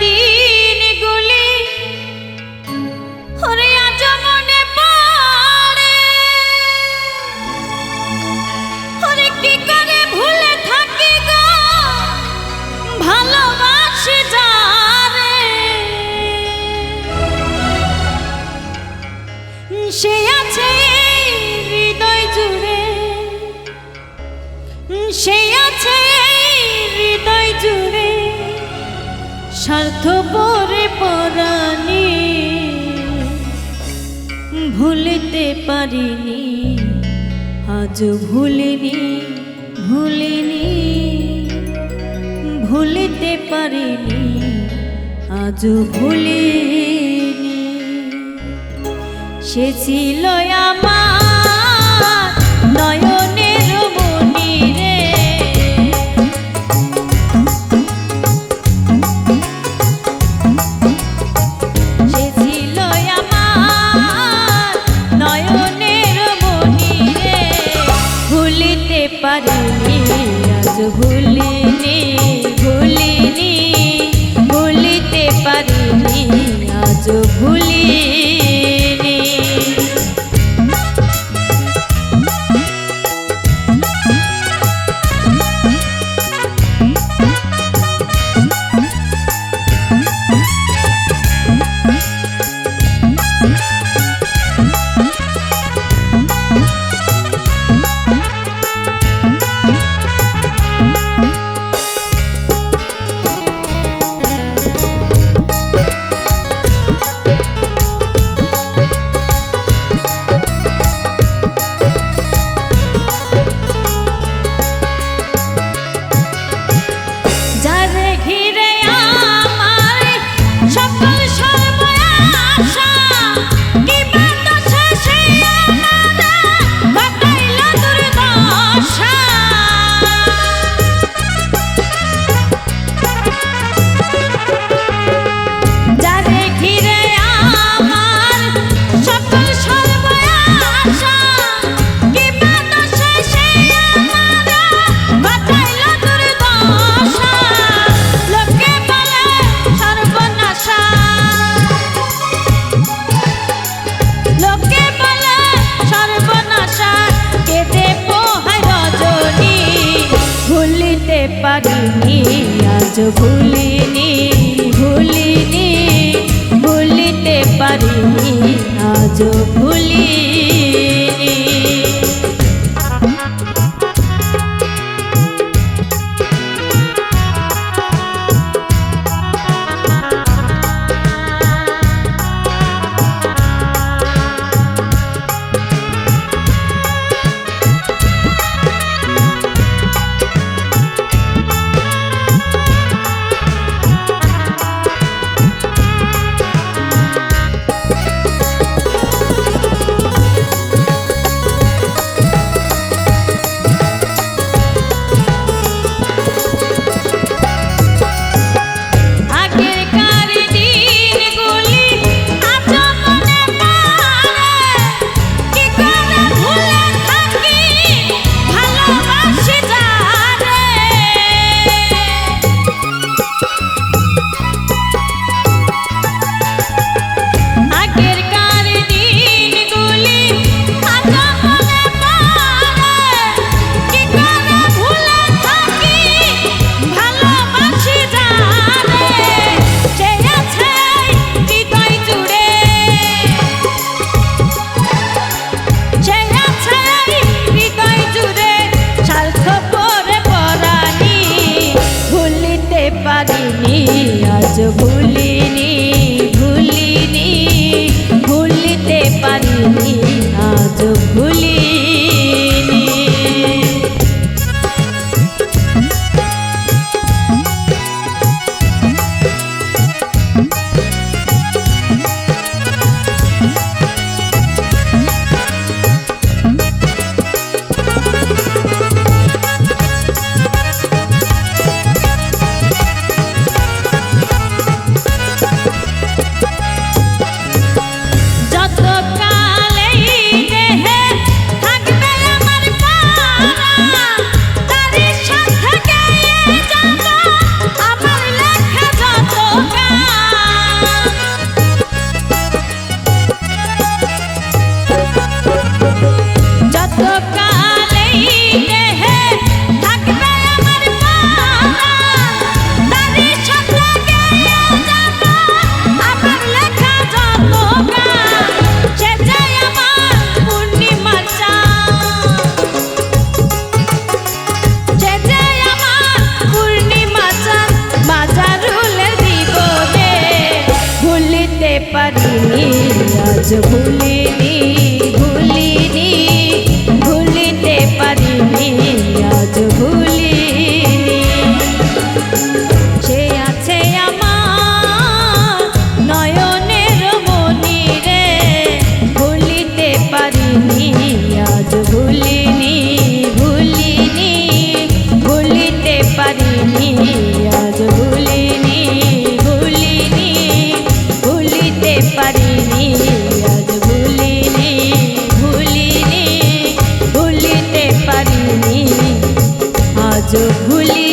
দিন গুলি? কি করে ভুলে থাকি গো? ভালোবাসে যারে। সে আছে হৃদয় জুড়ে। সে আছে স্বার্থ পরে পরানি ভুলিতে পারিনি আজ ভুলিনি ভুলিনি, ভুলিতে পারিনি আজ ভুলিনি। সে ছিল আমার নয়নের পারিনি আজ ভুলিনি আজ ভুলিনি ভুলিনি ভুলিতে পারিনি আজও ভুলিনি। পারিনি আজ ভুলিনি ভুলিনি ভুলিতে ভুলি